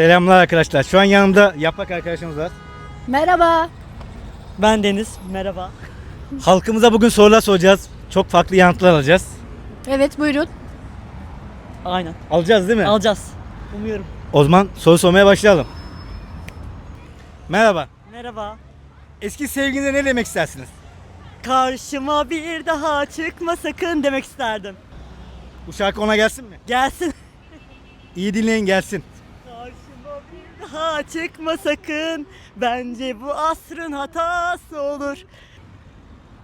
Selamlar arkadaşlar. Şu an yanımda Yaprak arkadaşımız var. Merhaba. Ben Deniz. Merhaba. Halkımıza bugün sorular soracağız. Çok farklı yanıtlar alacağız. Evet buyurun. Aynen. Alacağız değil mi? Alacağız. Umuyorum. O zaman soru sormaya başlayalım. Merhaba. Merhaba. Eski sevgilinize ne demek istersiniz? Karşıma bir daha çıkma sakın demek isterdim. Bu şarkı ona gelsin mi? Gelsin. İyi dinleyin gelsin. Daha çıkma sakın. Bence bu asrın hatası olur.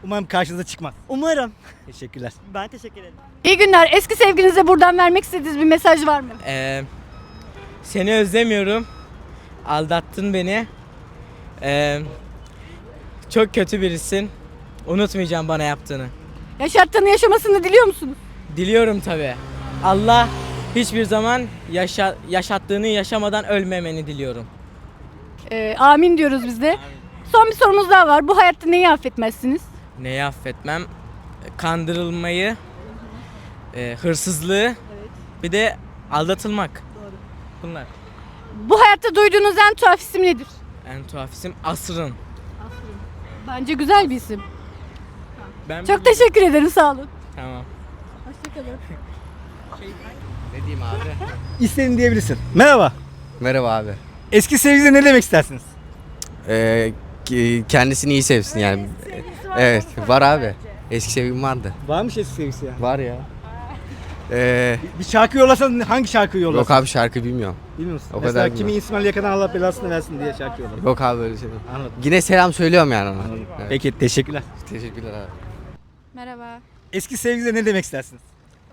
Umarım karşınıza çıkmaz. Umarım. Teşekkürler. Ben teşekkür ederim. İyi günler. Eski sevgilinize buradan vermek istediğiniz bir mesaj var mı? Ee, seni özlemiyorum. Aldattın beni. Ee, çok kötü birisin. Unutmayacağım bana yaptığını. Yaşattığını yaşamasını diliyor musunuz? Diliyorum tabi. Allah hiçbir zaman yaşa, yaşattığını yaşamadan ölmemeni diliyorum. Ee, amin diyoruz biz de. Son bir sorumuz daha var. Bu hayatta neyi affetmezsiniz? Neyi affetmem? Kandırılmayı, e, hırsızlığı, bir de aldatılmak. Bunlar. Bu hayatta duyduğunuz en tuhaf isim nedir? En tuhaf isim asrın. Bence güzel bir isim. Ben Çok teşekkür ederim. Sağ olun. Tamam. Hoşçakalın. Ne diyeyim abi? İstediğini diyebilirsin. Merhaba. Merhaba abi. Eski sevgilinize ne demek istersiniz? Ee, ki- kendisini iyi sevsin yani. Evet var abi. Eski sevgilim vardı. Varmış eski sevgilisi ya. Var ya. Ee, Bir şarkı yollasan hangi şarkıyı yollarsın? yok abi şarkı bilmiyorum. Bilmiyor musun? o Mesela kadar kimi bilmiyorum. İsmail yakadan Allah belasını versin diye şarkı yollarsın. Yok abi öyle şey. yok. Anladım. Yine selam söylüyorum yani ona. Evet. Peki teşekkürler. Teşekkürler abi. Merhaba. Eski sevgilinize ne demek istersiniz?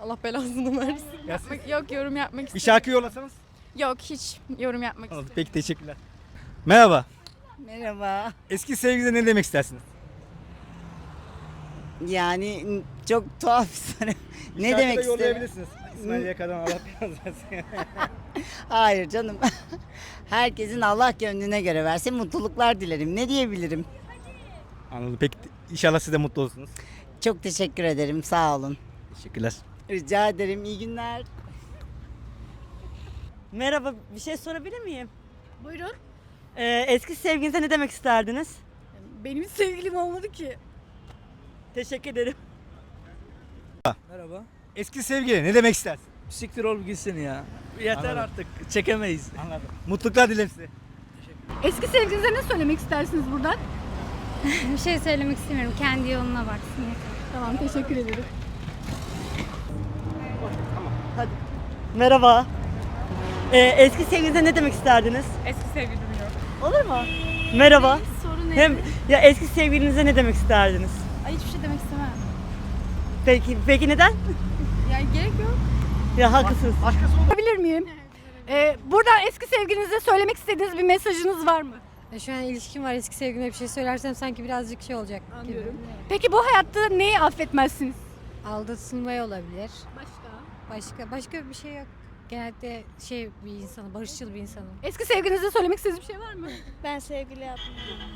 Allah belasını versin. Ya siz- Yapmak- yok yorum yapmak Bir istemiyorum. şarkı yollasanız? Yok hiç yorum yapmak Anladım. istemiyorum. Peki teşekkürler. Merhaba. Merhaba. Eski sevgilinize ne demek istersiniz? Yani n- çok tuhaf bir soru. Bir ne demek istedim? yollayabilirsiniz. İsmail yakadan Allah belasını versin. Hayır canım. Herkesin Allah gönlüne göre versin. Mutluluklar dilerim. Ne diyebilirim? Anladım. Peki inşallah siz de mutlu olursunuz. Çok teşekkür ederim. Sağ olun. Teşekkürler. Rica ederim. İyi günler. Merhaba. Bir şey sorabilir miyim? Buyurun. Ee, eski sevginize ne demek isterdiniz? Benim sevgilim olmadı ki. Teşekkür ederim. Merhaba. Eski sevgili ne demek istersin? Siktir ol gitsin ya. Yeter Anladım. artık. Çekemeyiz. Anladım. Mutluluklar dilerim size. Eski sevgilinize ne söylemek istersiniz buradan? Bir şey söylemek istemiyorum. Kendi yoluna baksın. Tamam teşekkür ederim. Merhaba. Ee, eski sevginize ne demek isterdiniz? Eski sevgilim yok. Olur mu? Merhaba. Sorun ne? Hem ya eski sevgilinize ne demek isterdiniz? Ay hiçbir şey demek istemem. Peki peki neden? Yani gerek yok. Ya haklısınız. Sorabilir miyim? Ee, buradan eski sevgilinize söylemek istediğiniz bir mesajınız var mı? Ya Şu an ilişkim var. Eski sevgilime bir şey söylersem sanki birazcık şey olacak gibi. Peki bu hayatta neyi affetmezsiniz? Aldatılmaya olabilir. Başka. Başka başka bir şey yok. Genelde şey bir insanı, barışçıl bir insanım. Eski sevgilinize söylemek istediğiniz bir şey var mı? Ben sevgili yapmıyorum.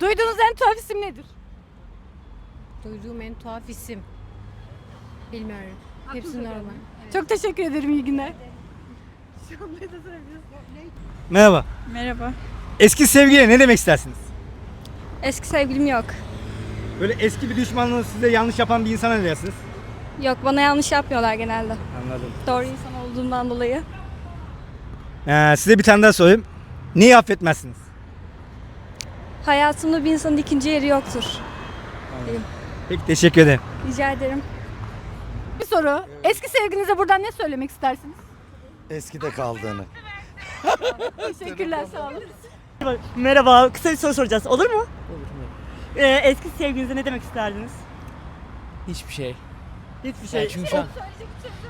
Duyduğunuz en tuhaf isim nedir? Duyduğum en tuhaf isim. Bilmiyorum. Hepsi normal. Çok teşekkür ederim. İyi günler. Merhaba. Merhaba. Eski sevgili ne demek istersiniz? Eski sevgilim yok. Böyle eski bir düşmanlığı size yanlış yapan bir insana ne dersiniz? Yok bana yanlış yapmıyorlar genelde. Anladım. Doğru insan olduğumdan dolayı. Ee, size bir tane daha sorayım. Neyi affetmezsiniz? Hayatımda bir insanın ikinci yeri yoktur. Peki teşekkür ederim. Rica ederim. Bir soru. Eski sevgilinize buradan ne söylemek istersiniz? Eskide kaldığını. Teşekkürler. Sağ olun. Merhaba. Kısa bir soru soracağız. Olur mu? Olur. Ee, eski sevginize ne demek isterdiniz? Hiçbir şey. Hiçbir şey. Yani çünkü şu an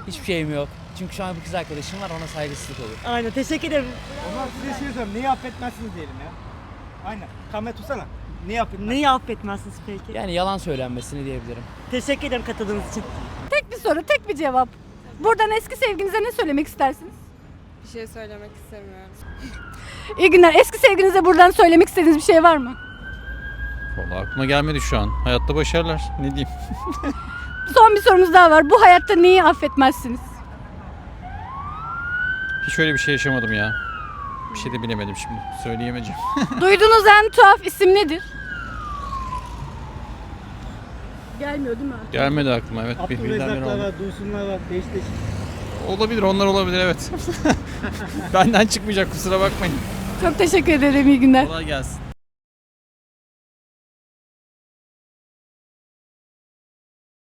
hiçbir şeyim yok. Çünkü şu an bir kız arkadaşım var ona saygısızlık olur. Aynen. Teşekkür ederim. O zaman size şey sorayım. Neyi affetmezsiniz diyelim ya. Aynen. Kamera tutsana. Neyi affetmezsiniz? Neyi affetmezsiniz peki? Yani yalan söylenmesini diyebilirim. Teşekkür ederim katıldığınız için. Tek bir soru, tek bir cevap. Buradan eski sevgilinize ne söylemek istersiniz? Bir şey söylemek istemiyorum. İyi günler. Eski sevgilinize buradan söylemek istediğiniz bir şey var mı? Vallahi aklıma gelmedi şu an. Hayatta başarılar. Ne diyeyim? Son bir sorumuz daha var. Bu hayatta neyi affetmezsiniz? Hiç öyle bir şey yaşamadım ya. Bir şey de bilemedim şimdi. Söyleyemeyeceğim. Duyduğunuz en tuhaf isim nedir? Gelmiyor değil mi? Gelmedi aklıma evet. Bir, oldu. var, Dursunlar var, değiş. Olabilir onlar olabilir evet. Benden çıkmayacak kusura bakmayın. Çok teşekkür ederim. İyi günler. Kolay gelsin.